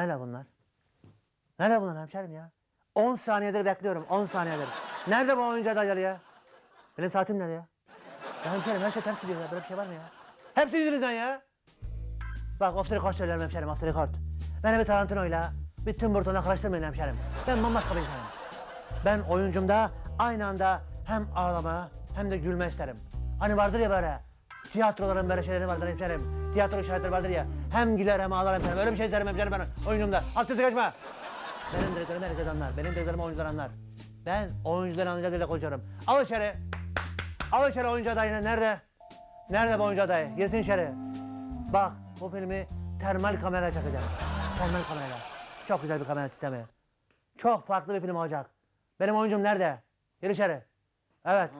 Nerede bunlar? Nerede bunlar hemşerim ya? 10 saniyedir bekliyorum. 10 saniyedir. Nerede bu oyuncu adayları ya? Benim saatim nerede ya? Ya hemşerim her şey ters gidiyor ya. Böyle bir şey var mı ya? Hepsi yüzünüzden ya. Bak off the record söylerim hemşerim off the record. Beni bir Tarantino'yla bir Tim Burton'la karıştırmayın hemşerim. Ben bambaşka bir insanım. Ben oyuncumda aynı anda hem ağlama hem de gülme isterim. Hani vardır ya böyle tiyatroların böyle şeyleri vardır hemşerim. Tiyatro şahitleri vardır ya. Hem güler hem ağlar hemşerim. Öyle bir şey isterim hemşerim ben oyunumda. Sesi kaçma. Benim direktörüm herkes anlar. Benim direktörüm oyuncular anlar. Ben oyuncuları anlayacak dille konuşuyorum. Al içeri. Al içeri oyuncu adayını. Nerede? Nerede bu oyuncu adayı? Girsin içeri. Bak bu filmi termal kamera çekeceğim. Termal kamerayla. Çok güzel bir kamera sistemi. Çok farklı bir film olacak. Benim oyuncum nerede? Gir içeri. Evet.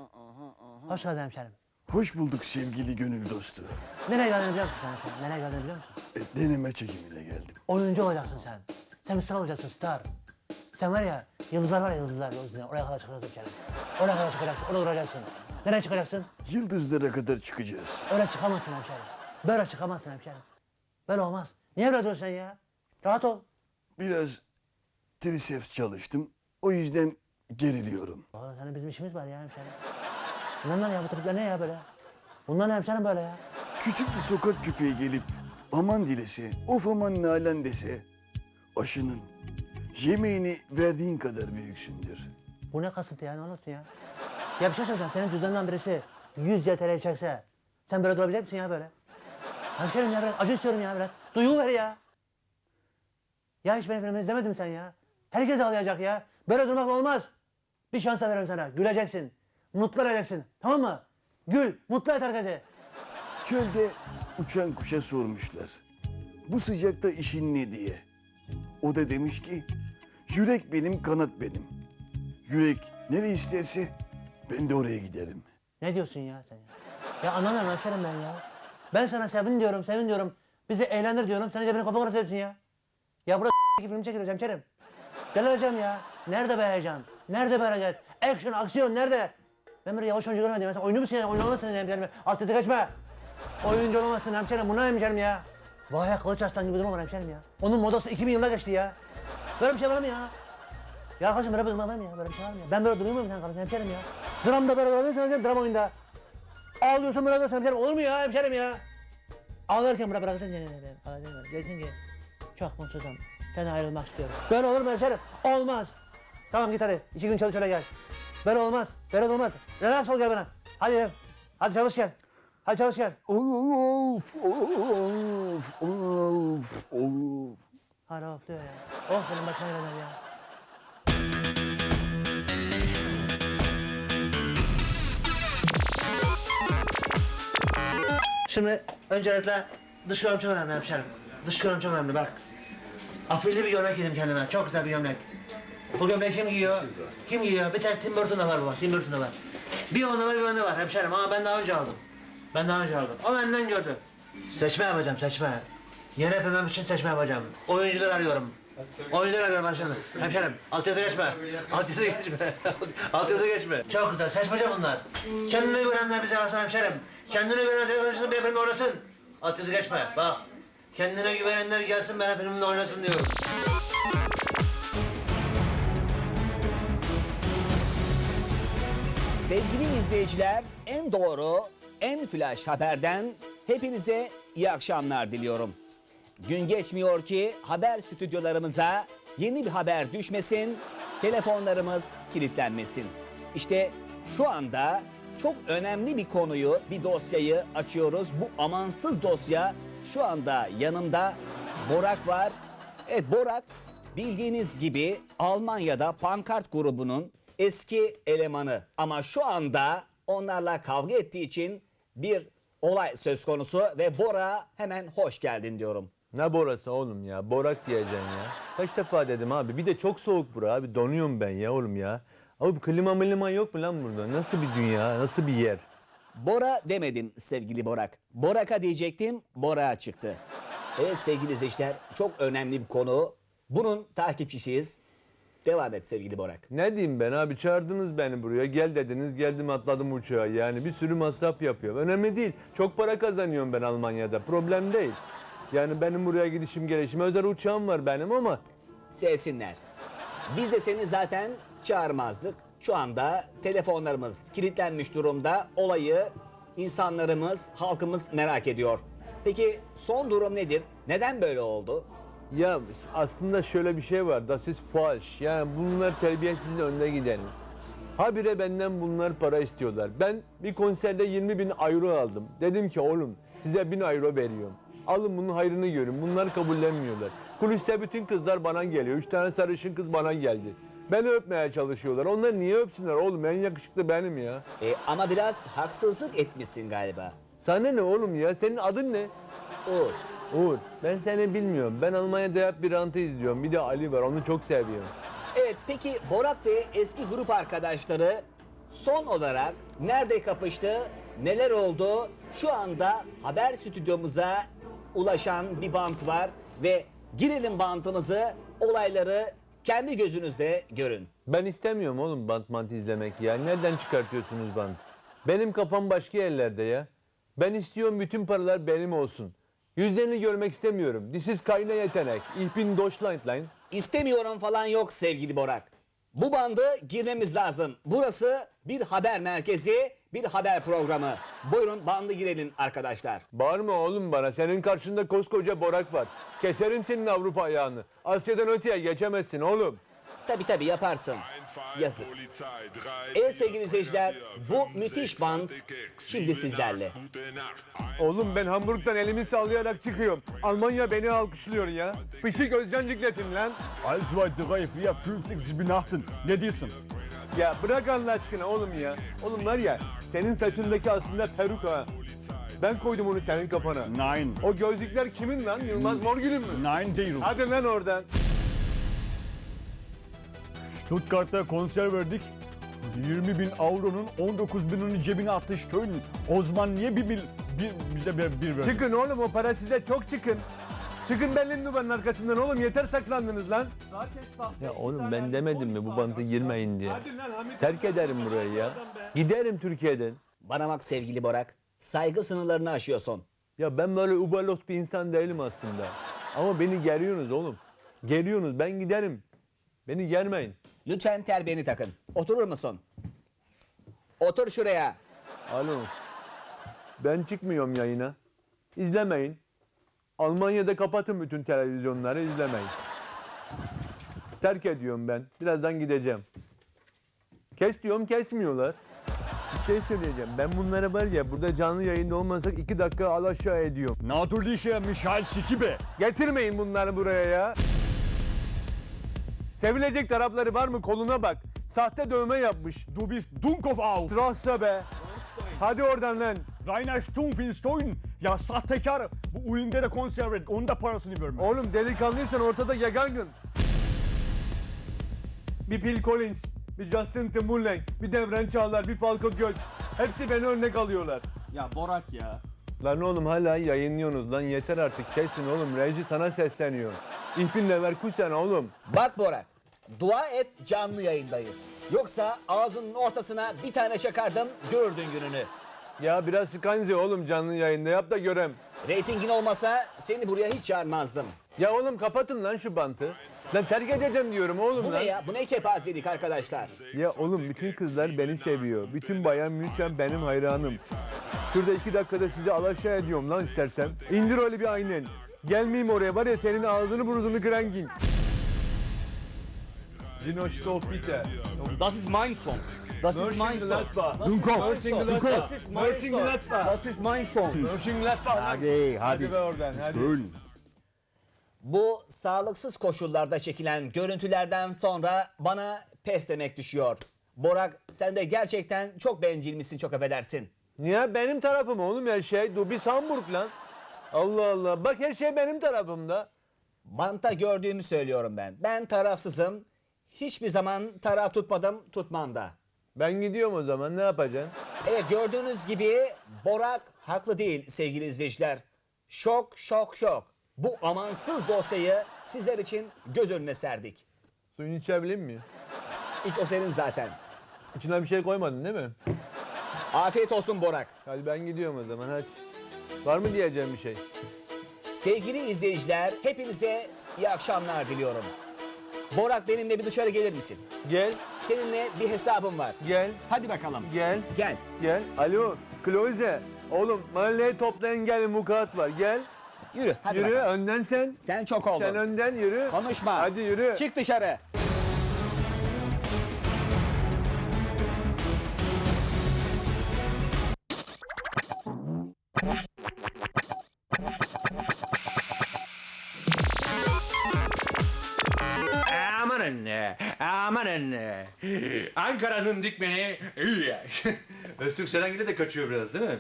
Hoş geldin hemşerim. Hoş bulduk sevgili gönül dostu. Nereye geldiğini biliyor musun sen hemşerim? Nereye geldiğini biliyor musun? E, deneme çekimine geldim. Oyuncu olacaksın sen. Sen bir star olacaksın star. Sen var ya yıldızlar var ya yıldızlar. yıldızlar. Oraya kadar çıkacaksın hemşerim. Oraya kadar çıkacaksın. Orada duracaksın. Nereye çıkacaksın? Yıldızlara kadar çıkacağız. Öyle çıkamazsın hemşerim. Böyle çıkamazsın hemşerim. Böyle olmaz. Niye böyle diyorsun sen ya? Rahat ol. Biraz triceps çalıştım. O yüzden geriliyorum. Aa, senin bizim işimiz var ya hemşerim. Bunlar ne ya? Bu tripler ne ya böyle? Bunlar ne hemşerim böyle ya? Küçük bir sokak köpeği gelip aman dilese, of aman nalan dese, aşının, yemeğini verdiğin kadar büyüksündür. Bu ne kasıntı ya? Ne olursun ya? Ya bir şey söyleyeceğim. Senin cüzdanından birisi 100 YTL çekse sen böyle durabilecek misin ya böyle? Hemşerim ya biraz acı istiyorum ya biraz. Duygu ver ya. Ya hiç benim filmimi izlemedin mi sen ya? Herkes ağlayacak ya. Böyle durmakla olmaz. Bir şans veriyorum sana. Güleceksin. Mutlu edeceksin. Tamam mı? Gül. Mutlu et herkesi. Çölde uçan kuşa sormuşlar. Bu sıcakta işin ne diye. O da demiş ki, yürek benim, kanat benim. Yürek nereye isterse ben de oraya giderim. Ne diyorsun ya sen ya? Ya anlamıyorum hemşerim ben ya. Ben sana sevin diyorum, sevin diyorum. Bizi eğlendir diyorum. Sen cebine kafa karıştırıyorsun ya. Ya burada film çekilir hemşerim. Delireceğim ya. Nerede be heyecan? Nerede be hareket? Action, aksiyon nerede? Ben böyle yavaş oyuncu görmedim. Sen oyunu musun ya? Oyunu olamazsın hemşerim. Yazı kaçma. Oyuncu olamazsın hemşerim. Bu ne hemşerim ya? Vay Kılıç Arslan gibi durma var hemşerim ya. Onun modası 2000 yılda geçti ya. Böyle bir şey var mı ya? Ya arkadaşım böyle bir durma var mı ya? Böyle bir şey var mı ya? Ben böyle duruyor muyum sen kardeşim hemşerim ya? Dramda böyle duruyor musun hemşerim? Dram oyunda. Ağlıyorsun böyle duruyorsun hemşerim. Olur mu ya hemşerim ya? Ağlarken bırak ben. Ağlayacaksın ben. Diyeceksin ki çok mutsuzum. Senden ayrılmak istiyorum. Böyle olur mu hemşerim? Olmaz. Tamam git hadi. İki gün çalış öyle gel. Böyle olmaz. Böyle olmaz. Relax ol gel bana. Hadi. Hadi çalış gel. Hadi çalış gel. Of, of, of, of. Hala ofluyor ya. Oh benim başıma gelenler ya. Şimdi öncelikle dış görünüm çok önemli hemşerim. Dış görünüm çok önemli bak. Afilli bir gömlek giydim kendime. Çok güzel bir gömlek. Bu gömleği kim giyiyor? Kim giyiyor? Bir tek Tim Burton'da var bu var. Tim Burton'da var. Bir onda var bir bende var hemşerim ama ben daha önce aldım. Ben daha önce aldım. O benden gördü. Seçme yapacağım seçme. Yeni yapımım için seçme yapacağım. Oyuncular arıyorum. Oyuncular arıyorum hemşerim. Hemşerim alt yazı geçme. Alt yazı geçme. alt yazı geçme. Çok güzel seçmece bunlar. Kendini görenler bize alsın hemşerim. Kendini görenler arkadaşlar benim filmde oynasın. Alt yazı geçme. Bak. Kendine güvenenler gelsin benim filmimde oynasın diyorum. Sevgili izleyiciler, en doğru, en flash haberden hepinize iyi akşamlar diliyorum. Gün geçmiyor ki haber stüdyolarımıza yeni bir haber düşmesin, telefonlarımız kilitlenmesin. İşte şu anda çok önemli bir konuyu, bir dosyayı açıyoruz. Bu amansız dosya şu anda yanımda Borak var. Evet Borak bildiğiniz gibi Almanya'da pankart grubunun eski elemanı ama şu anda onlarla kavga ettiği için bir olay söz konusu ve Bora hemen hoş geldin diyorum. Ne borası oğlum ya? Borak diyeceksin ya. Kaç defa dedim abi. Bir de çok soğuk bura abi. Donuyorum ben ya oğlum ya. Abi klima milima yok mu lan burada? Nasıl bir dünya? Nasıl bir yer? Bora demedim sevgili Borak. Borak'a diyecektim, Borak'a çıktı. Evet sevgili izleyiciler çok önemli bir konu. Bunun takipçisiyiz. Devam et sevgili Borak. Ne diyeyim ben abi? Çağırdınız beni buraya. Gel dediniz. Geldim atladım uçağa. Yani bir sürü masraf yapıyor. Önemli değil. Çok para kazanıyorum ben Almanya'da. Problem değil. Yani benim buraya gidişim gelişim özel uçağım var benim ama Sevsinler. Biz de seni zaten çağırmazdık. Şu anda telefonlarımız kilitlenmiş durumda. Olayı insanlarımız, halkımız merak ediyor. Peki son durum nedir? Neden böyle oldu? Ya aslında şöyle bir şey var. Das ist falsch. Yani bunlar terbiyesizin önüne gidelim. Habire benden bunlar para istiyorlar. Ben bir konserde 20 bin euro aldım. Dedim ki oğlum size 1000 euro veriyorum. Alın bunun hayrını görün. Bunlar kabullenmiyorlar. Kuliste bütün kızlar bana geliyor. Üç tane sarışın kız bana geldi. Beni öpmeye çalışıyorlar. Onlar niye öpsünler oğlum? En yakışıklı benim ya. E, ama biraz haksızlık etmişsin galiba. Sana ne oğlum ya? Senin adın ne? Uğur. Uğur. Ben seni bilmiyorum. Ben Almanya'da hep bir rantı izliyorum. Bir de Ali var. Onu çok seviyorum. Evet peki Borak ve eski grup arkadaşları son olarak nerede kapıştı, neler oldu? Şu anda haber stüdyomuza ulaşan bir bant var ve girelim bantımızı, olayları kendi gözünüzle görün. Ben istemiyorum oğlum bant mant izlemek ya. Nereden çıkartıyorsunuz bant? Benim kafam başka yerlerde ya. Ben istiyorum bütün paralar benim olsun. Yüzlerini görmek istemiyorum. This is keine yetenek. Ich bin Deutschlandlein. İstemiyorum falan yok sevgili Borak. Bu bandı girmemiz lazım. Burası bir haber merkezi, bir haber programı. Buyurun bandı girelim arkadaşlar. Bağırma oğlum bana. Senin karşında koskoca Borak var. Keserim senin Avrupa ayağını. Asya'dan öteye geçemezsin oğlum. Tabi tabi yaparsın. Yazık. Evet sevgili izleyiciler, bu müthiş band şimdi sizlerle. Oğlum ben Hamburg'dan elimi sallayarak çıkıyorum. Almanya beni alkışlıyor ya. Pışık Özcan Ciklet'im lan. Alles war drei, vier, fünf, sechs, sieben. Ne diyorsun? Ya bırak Allah aşkına oğlum ya. Oğlum var ya senin saçındaki aslında peruk ha. Ben koydum onu senin kafana. Nein. O gözlükler kimin lan? Yılmaz Morgül'ün mü? Nein değil. Hadi lan oradan. Stuttgart'ta konser verdik. 20 bin avronun 19 binini cebine attı Köln. O zaman niye bir, bil- bir bize bir, bir verdi? Çıkın oğlum o para size çok çıkın. Çıkın Berlin duvarının arkasından oğlum yeter saklandınız lan. Ya oğlum ben demedim mi bu bantı girmeyin diye. Terk ederim burayı ya. Giderim Türkiye'den. Bana bak sevgili Borak, saygı sınırlarını aşıyorsun. Ya ben böyle ubalot bir insan değilim aslında. Ama beni geriyorsunuz oğlum. Geriyorsunuz ben giderim. Beni germeyin. Lütfen terbiyeni takın. Oturur musun? Otur şuraya. Alo. Ben çıkmıyorum yayına. İzlemeyin. Almanya'da kapatın bütün televizyonları izlemeyin. Terk ediyorum ben. Birazdan gideceğim. Kes diyorum kesmiyorlar. Bir şey söyleyeceğim. Ben bunlara var ya burada canlı yayında olmasak iki dakika al aşağı ediyorum. Natürliche Michael Sikibe. Getirmeyin bunları buraya ya. Sevilecek tarafları var mı? Koluna bak. Sahte dövme yapmış. Du bist Dunkov auf. Strasse be. Hadi oradan lan. Rainer Stumpf in Stoin. Ya sahtekar. Bu oyunda da konser verdik. Onun da parasını verme. Oğlum delikanlıysan ortada yagangın. Bir Phil Collins, bir Justin Timberlake, bir Devren Çağlar, bir Falco Göç. Hepsi beni örnek alıyorlar. Ya Borak ya. Lan oğlum hala yayınlıyorsunuz lan yeter artık kesin oğlum reji sana sesleniyor. Ich bin Leverkusen oğlum. Bak Borak, dua et canlı yayındayız. Yoksa ağzının ortasına bir tane çakardım, görürdün gününü. Ya biraz skanzi oğlum canlı yayında yap da görem. Reytingin olmasa seni buraya hiç çağırmazdım. Ya oğlum kapatın lan şu bantı. Lan terk edeceğim diyorum oğlum Bu lan. ne ya? Bu ne kepazelik arkadaşlar? Ya oğlum bütün kızlar beni seviyor. Bütün bayan München benim hayranım. Şurada iki dakikada sizi alaşağı ediyorum lan istersen. İndir öyle bir aynen. Gelmeyeyim oraya var ya senin ağzını burnunu kıran gin. Dino Stoff bitte. Das ist mein Song. Das ist mein Song. Mönchengladbach. Dunkov. Mönchengladbach. Das ist mein Song. Mönchengladbach. Das ist mein Song. Mönchengladbach. lan. Hadi Hadi be oradan hadi. Schön. Bu sağlıksız koşullarda çekilen görüntülerden sonra bana pes demek düşüyor. Borak sen de gerçekten çok bencil misin çok affedersin. Niye benim tarafım oğlum her şey? Du bist Hamburg lan. Allah Allah. Bak her şey benim tarafımda. Banta gördüğümü söylüyorum ben. Ben tarafsızım. Hiçbir zaman taraf tutmadım, tutmam da. Ben gidiyorum o zaman ne yapacaksın? Evet gördüğünüz gibi Borak haklı değil sevgili izleyiciler. Şok şok şok. Bu amansız dosyayı sizler için göz önüne serdik. Suyunu içebilir miyim? Hiç o senin zaten. İçine bir şey koymadın değil mi? Afiyet olsun Borak. Hadi ben gidiyorum o zaman hadi. Var mı diyeceğim bir şey? Sevgili izleyiciler, hepinize iyi akşamlar diliyorum. Borak benimle bir dışarı gelir misin? Gel, Seninle bir hesabım var. gel, Hadi bakalım. gel, Gel. gel. Alo, Kloze. Oğlum mahalleye toplayın gel mukat var. Gel, Yürü, hadi yürü bakalım. önden sen. Sen çok oldun. Sen önden yürü. Konuşma. Hadi yürü. Çık dışarı. Amanın, amanın. Ankara'nın dikmeni. Öztürk Serengil'e de kaçıyor biraz değil mi?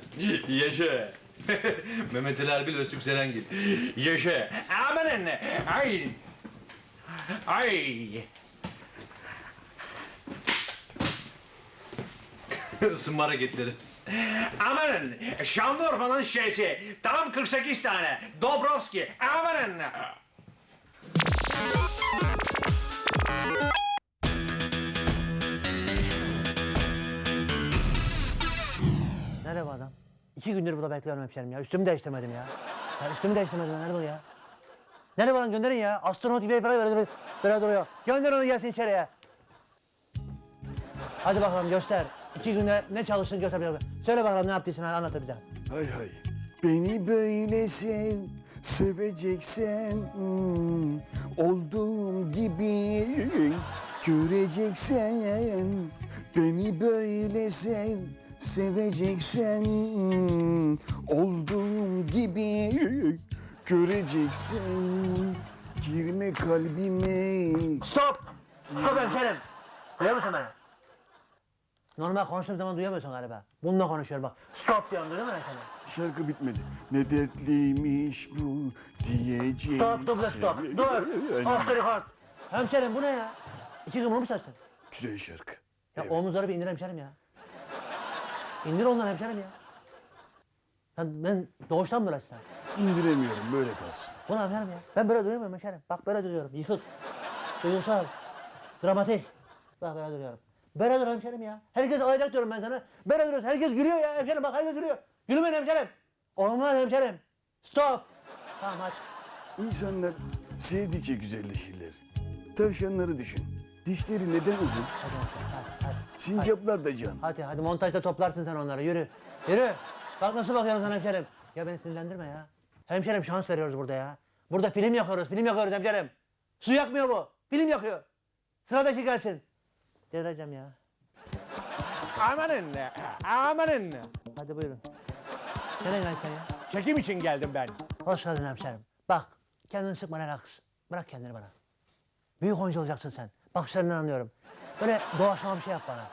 Yaşa. Mehmet Ali Erbil, Öztürk Serengil. Yaşa. Amanın. Ay. Ay. Isınma hareketleri. Amanın Şanlıurfa'nın şeysi tam 48 tane Dobrovski amanın Nerede adam? İki gündür burada bekliyorum hemşerim ya. Üstümü değiştirmedim ya. ya üstümü değiştirmedim. Nerede bu ya? Nerede bu adam? Gönderin ya. Astronot gibi böyle, böyle, böyle duruyor. Gönder onu gelsin içeriye. Hadi bakalım göster. İki günde ne çalıştın göster. Söyle bakalım ne yaptıysan anlat bir daha. Hay hay. Beni böyle sev, seveceksen hmm, olduğum gibi göreceksen beni böyle sev, seveceksen hmm, olduğum gibi göreceksen girme kalbime. Stop! Stop hemşerim. Duyuyor musun beni? Normal konuştuğum zaman duyamıyorsun galiba. Bununla konuşuyorum bak. Stop diyorum duyuyor musun seni? Şarkı bitmedi. Ne dertliymiş bu diyeceğim. Stop, dur, stop. Dur. Off the record. Hemşerim bu ne ya? İki gün bunu mu saçtın? Güzel şarkı. Ya Evet. omuzları bir indir hemşerim ya. İndir onları hemşerim ya. Sen, ben doğuştan böyle sen. İndiremiyorum böyle kalsın. Bu ne hemşerim ya? Ben böyle duyamıyorum hemşerim. Bak böyle duruyorum. Yıkık. Duygusal. Dramatik. Bak böyle duruyorum. Dur hemşerim ya. Herkes alacak diyorum ben sana. Duruyorsun. Herkes gülüyor ya hemşerim. Bak herkes gülüyor. Gülmeyin hemşerim. Olmaz hemşerim. Stop. Tamam hadi. İnsanlar sevdikçe güzelleşirler. Tavşanları düşün. Dişleri neden uzun? Hadi. Hadi. Hadi. Sincaplar da can. Hadi hadi montajda toplarsın sen onları yürü. Yürü. Bak nasıl bakıyorum sana hemşerim. Ya beni sinirlendirme ya. Hemşerim şans veriyoruz burada ya. Burada film yakıyoruz, film yakıyoruz hemşerim. Su yakmıyor bu. Film yakıyor. Sıradaki gelsin. Delireceğim ya. Amanın, amanın. Hadi buyurun. Nereye geldin sen ya? Çekim için geldim ben. Hoş geldin hemşerim. Bak kendini sıkma relax. Bırak kendini bana. Büyük oyuncu olacaksın sen. Bakışlarından anlıyorum. Böyle doğaçlama bir şey yap bana.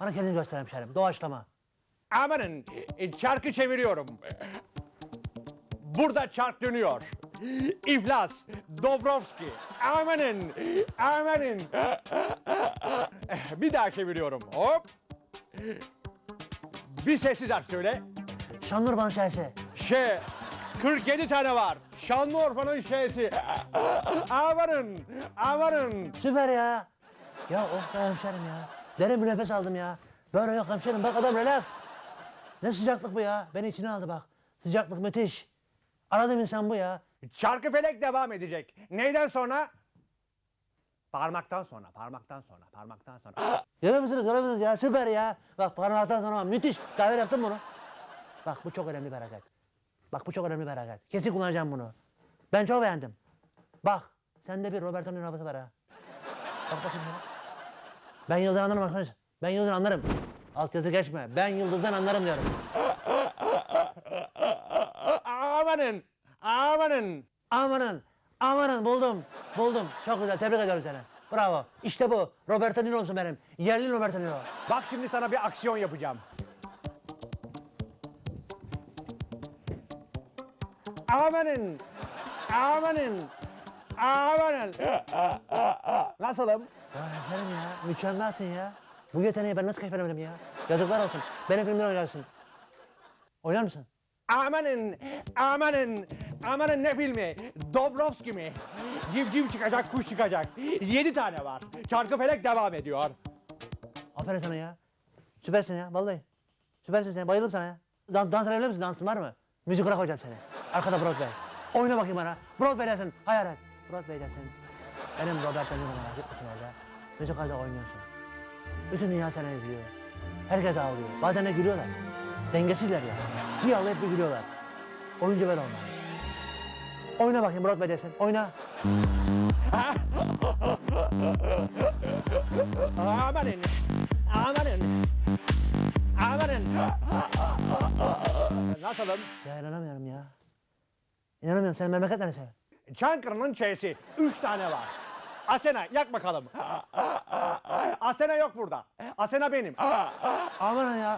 Bana kendini göster hemşerim. Doğaçlama. Amanın, e, çarkı çeviriyorum. Burada çark dönüyor. İflas, Dobrovski. Amanın, amanın. Bir daha çeviriyorum. Hop. Bir sessiz harf söyle. Şanlıurfa'nın şahesi. Şey, 47 tane var. Şanlıurfa'nın şeysi. Amanın, amanın. Süper ya. Ya oh be hemşerim ya. Derin bir nefes aldım ya. Böyle yok hemşerim bak adam relax. Ne sıcaklık bu ya. Beni içine aldı bak. Sıcaklık müthiş. Aradığım insan bu ya. Çarkı felek devam edecek. Neyden sonra? Parmaktan sonra, parmaktan sonra, parmaktan sonra. Görüyor musunuz? Görüyor musunuz ya? Süper ya. Bak parmaktan sonra müthiş. Daha evvel yaptım bunu. Bak bu çok önemli bir hareket. Bak bu çok önemli bir hareket. Kesin kullanacağım bunu. Ben çok beğendim. Bak sende bir Roberto'nun havası var ha. Bak bakayım ya. Ben yıldızdan anlarım arkadaş. Ben yıldızdan anlarım. Alt yazı geçme. Ben yıldızdan anlarım diyorum. Amanın, amanın. Amanın, amanın buldum, buldum. Çok güzel, tebrik ediyorum seni. Bravo. İşte bu. Roberto Niro'sun benim. Yerli Roberto Niro. Bak şimdi sana bir aksiyon yapacağım. Amanın, amanın, amanın. Nasılım? Ya efendim ya, mükemmelsin ya. Bu yeteneği ben nasıl keşfedemedim ya? Yazıklar olsun. Benim filmden oynarsın. Oynar mısın? Amanın, amanın, amanın ne filmi? Dobrovski mi? Civciv çıkacak, kuş çıkacak. Yedi tane var. Çarkı felek devam ediyor. Aferin sana ya. Süpersin ya, vallahi. Süpersin sen, bayıldım sana ya. Dans, dans edebilir misin? Dansın var mı? Müzik rock koyacağım seni. Arkada Broadway. Oyna bakayım bana. Broadway'desin. Hayal et. Broadway'desin. Benim Robert De Niro'm var. Gitmesin orada. Müzikalde oynuyorsun. Bütün dünya seni izliyor. Herkes ağlıyor. Bazen de gülüyorlar. Dengesizler ya. Bir ağlayıp bir gülüyorlar. Oyuncu böyle olmalı. Oyna bakayım Broadway'desin. Oyna. Amanın. Amanın. Amanın. Nasılım? Ya inanamıyorum ya. İnanamıyorum. Senin memleket neresi? Çankırı'nın Ç'si. Üç tane var. Asena yak bakalım. Asena yok burada. Asena benim. Aman ya.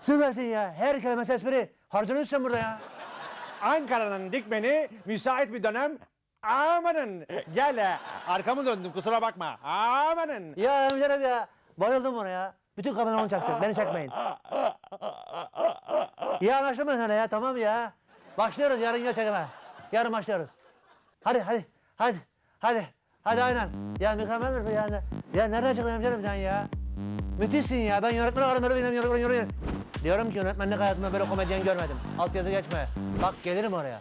Süpersin ya. Her kelimesi espri. Harcanıyorsun sen burada ya. Ankara'nın dikmeni müsait bir dönem. Amanın. Gel he. Arkamı döndüm kusura bakma. Amanın. Ya hemşerim ya. Bayıldım ona ya. Bütün kamera onu çaksın. Beni çekmeyin. Ya anlaştım ben sana ya. Tamam ya. Başlıyoruz. Yarın gel çekime. Yarın başlıyoruz. Hadi hadi. Hadi. Hadi. Hadi aynen. Ya mükemmel misin ya? Ya nereden çıktın hemşerim sen ya? Müthişsin ya. Ben yönetmen olarak böyle bir yönetmen yönetmen. Diyorum ki yönetmenlik hayatımda böyle komedyen görmedim. Altyazı geçme. Bak gelirim oraya.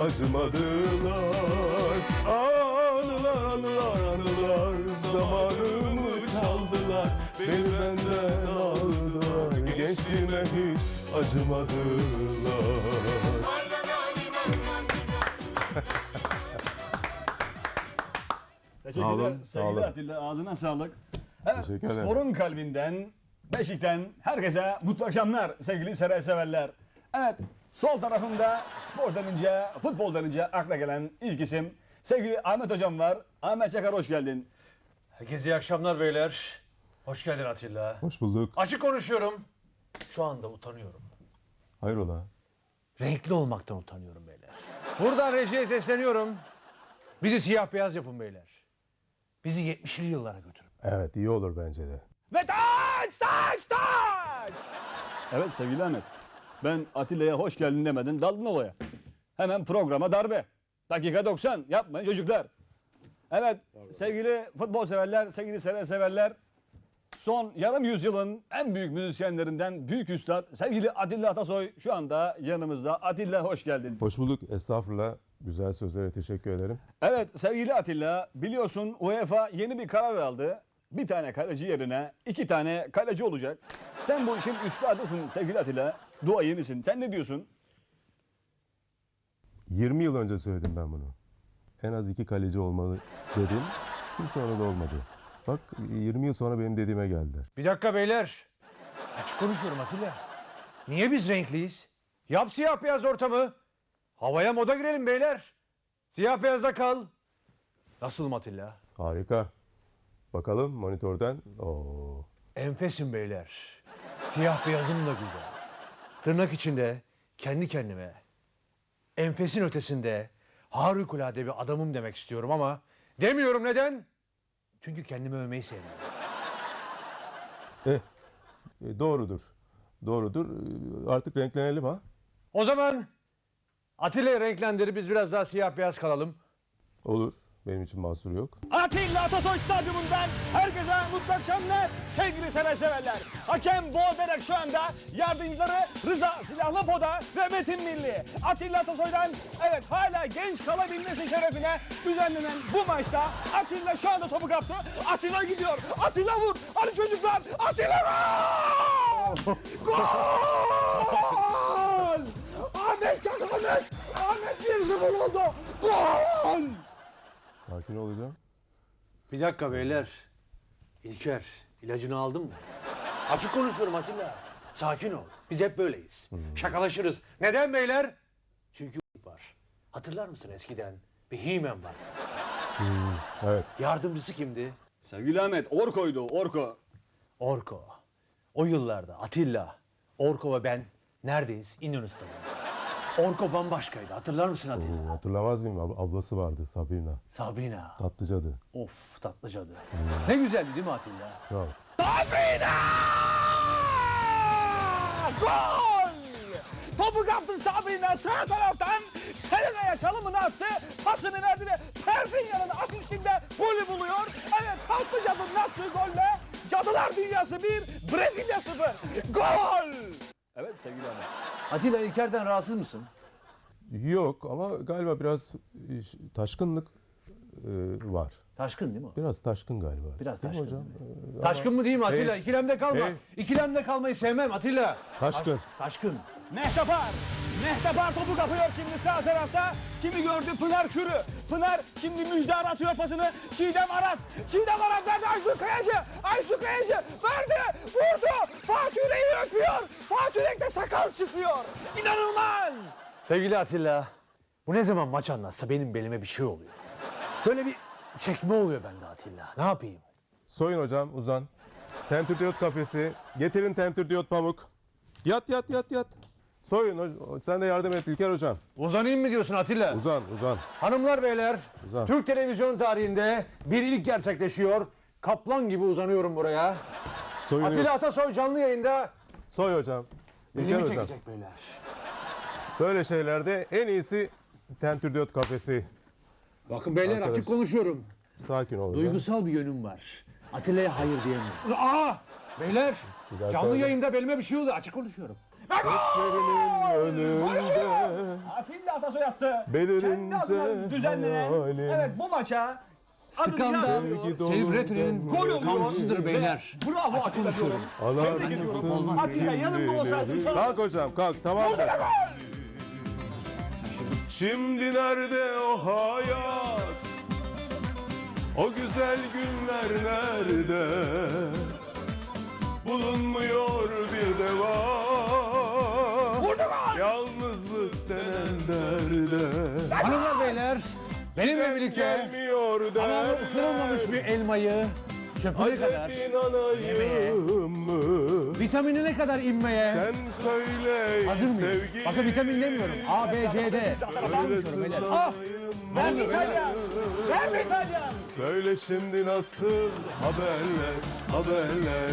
Acımadılar Anılar anılar anılar zamanımı çaldılar Beni benden aldılar gençliğime hiç acımadılar Teşekkürler. olun, sağ olun. Atilla ağzına sağlık. Evet, Teşekkür ederim. sporun kalbinden, Beşik'ten herkese mutlu akşamlar sevgili saray severler. Evet, sol tarafımda spor denince, futbol denince akla gelen ilk isim sevgili Ahmet Hocam var. Ahmet Çakar hoş geldin. Herkese iyi akşamlar beyler. Hoş geldin Atilla. Hoş bulduk. Açık konuşuyorum. Şu anda utanıyorum. Hayrola? Renkli olmaktan utanıyorum beyler. Buradan rejiye sesleniyorum. Bizi siyah beyaz yapın beyler. Bizi 70'li yıllara götürün. Evet iyi olur bence de. Ve taç, taç, taç! Evet sevgili Ahmet, ben Atilla'ya hoş geldin demeden daldın olaya. Hemen programa darbe. Dakika 90, yapmayın çocuklar. Evet sevgili futbol severler, sevgili sever severler. Son yarım yüzyılın en büyük müzisyenlerinden büyük üstad sevgili Atilla Atasoy şu anda yanımızda. Atilla hoş geldin. Hoş bulduk. Estağfurullah. Güzel sözlere teşekkür ederim. Evet sevgili Atilla biliyorsun UEFA yeni bir karar aldı. Bir tane kaleci yerine iki tane kaleci olacak. Sen bu işin üstadısın sevgili Atilla. Dua yenisin. Sen ne diyorsun? 20 yıl önce söyledim ben bunu. En az iki kaleci olmalı dedim. Kimse ona da olmadı. Bak 20 yıl sonra benim dediğime geldiler. Bir dakika beyler. Açık konuşuyorum Atilla. Niye biz renkliyiz? Yap siyah beyaz ortamı. Havaya moda girelim beyler. Siyah beyazda kal. Nasılım Atilla? Harika. Bakalım monitörden. Oo. Enfesim beyler. Siyah beyazım da güzel. Tırnak içinde kendi kendime enfesin ötesinde harikulade bir adamım demek istiyorum ama demiyorum neden? Çünkü kendimi övmeyi sevmiyorum. Eh, e, doğrudur. Doğrudur. E, Artık renklenelim ha. O zaman Atilla'yı renklendirip biz biraz daha siyah beyaz kalalım. Olur. Benim için mahsur yok. Atilla Atasoy Stadyumundan herkese mutlu akşamlar sevgili severler. Hakem Boğaberek şu anda yardımcıları Rıza Silahlı Poda ve Metin Milli. Atilla Atasoy'dan evet hala genç kalabilmesi şerefine düzenlenen bu maçta Atilla şu anda topu kaptı. Atilla gidiyor. Atilla vur. Hadi çocuklar. Atilla gol! Gol! Ahmet Çak Ahmet! Ahmet 1-0 oldu. Gol! Sakin olacağım. Bir dakika beyler. İlker ilacını aldın mı? Açık konuşuyorum Atilla. Sakin ol. Biz hep böyleyiz. Şakalaşırız. Neden beyler? Çünkü var. Hatırlar mısın eskiden? Bir He-Man var. Evet. Yardımcısı kimdi? Sevgili Ahmet Orko'ydu Orko. Orko. O yıllarda Atilla, Orko ve ben neredeyiz? İnönü Stadı'nda. Orko bambaşkaydı. Hatırlar mısın Atilla? Oo, hatırlamaz mıyım? Ab- ablası vardı Sabrina. Sabrina. Tatlıcadı. Of tatlıcadı. Ne güzeldi değil mi Atilla? Çok. Gol! Topu kaptı Sabrina sağ taraftan Selena'ya çalımını attı. Pasını verdi ve Perfinya'nın asistinde golü buluyor. Evet Tatlıca'nın attığı golle Cadılar Dünyası 1, Brezilya 0. Gol! Evet sevgili Ahmet. Atilla İlker'den rahatsız mısın? Yok ama galiba biraz e, taşkınlık e, var. Taşkın değil mi? o? Biraz taşkın galiba. Biraz Değil mi taşkın. hocam? Ee, Taşkın mı değil mi Atilla? Değil. İkilemde kalma. Değil. İkilemde kalmayı sevmem Atilla. Taşkın. Taşkın. Mehtapar. Mehtapar topu kapıyor şimdi sağ tarafta. Kimi gördü? Pınar Kürü. Pınar şimdi Müjdar atıyor pasını. Çiğdem Arat. Çiğdem Arat verdi Aysu Kayacı. Aysu Kayacı verdi. Vurdu. Fatih Yürek'i öpüyor. Fatih Yürek'te sakal çıkıyor. İnanılmaz. Sevgili Atilla, bu ne zaman maç anlatsa benim belime bir şey oluyor. Böyle bir çekme oluyor bende Atilla. Ne yapayım? Soyun hocam uzan. Tentürdiyot kafesi. Getirin tentürdiyot pamuk. Yat yat yat yat. Soyun. Sen de yardım et İlker hocam. Uzanayım mı diyorsun Atilla? Uzan uzan. Hanımlar beyler, Uzan. Türk televizyon tarihinde bir ilk gerçekleşiyor. Kaplan gibi uzanıyorum buraya. Soyunuyor. Atilla Atasoy canlı yayında Soy hocam. Elimi hocam. çekecek beyler. Böyle şeylerde en iyisi tentürdiyot kafesi. Bakın beyler Arkadaş. açık konuşuyorum. Sakin ol hocam. Duygusal bir yönüm var. Atilla'ya hayır diyemiyorum. Aa! Beyler, canlı yayında belime bir şey oldu. Açık konuşuyorum. Önünde Atilla Atasoy attı. Belirince Kendi adına düzenlenen hayalim. evet bu maça adını Skandal. Sevgi dolu Celebrity'nin Gol oluyor. kamçısıdır beyler. Bravo Atilla diyorum. Alar Tebrik ediyorum. mısın Atilla yanımda olsaydın Kalk hocam kalk tamam mı? Şimdi nerede o hayat? O güzel günler nerede? Bulunmuyor bir deva. Derde. Hanımlar beyler, benimle birlikte Gelmiyor derler. bu ısırılmamış bir elmayı çöpüne kadar Acep inanayım mı? vitaminine kadar inmeye Sen söyle hazır mıyız? sevgilim. Bakın vitamin demiyorum. A, B, C, D. Konuşuyorum beyler. Ah! Ben İtalyan. Ben İtalyan. Söyle şimdi nasıl haberler, haberler